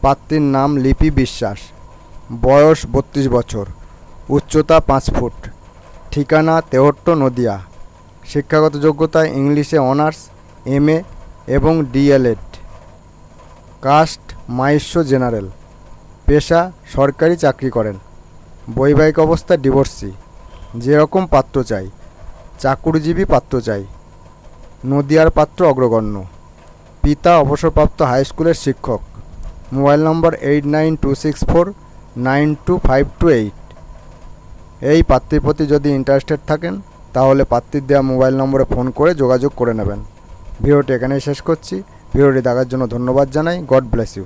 পাত্রীর নাম লিপি বিশ্বাস। বয়স বত্রিশ বছর। উচ্চতা পাঁচ ফুট। ঠিকানা তেহট্ট নদিয়া। শিক্ষাগত যোগ্যতা ইংলিশে অনার্স, এম এবং ডিএলএড কাস্ট মাইস্য জেনারেল। পেশা সরকারি চাকরি করেন। বৈবাহিক অবস্থা ডিভোর্সি। যেরকম পাত্র চাই। চাকুরিজীবী পাত্র চাই। নদিয়ার পাত্র অগ্রগণ্য। পিতা অবসরপ্রাপ্ত হাই স্কুলের শিক্ষক। Mobile number eight nine two six four, nine two five two eight. এই পাত্রীর প্রতি যদি ইন্টারেস্টেড থাকেন, তাহলে পাত্রীর দেওয়া মোবাইল নম্বরে ফোন করে যোগাযোগ করে নেবেন। ভিডিওটি এখানেই শেষ করছি। ভিডিওটি দেখার জন্য ধন্যবাদ জানাই। God bless you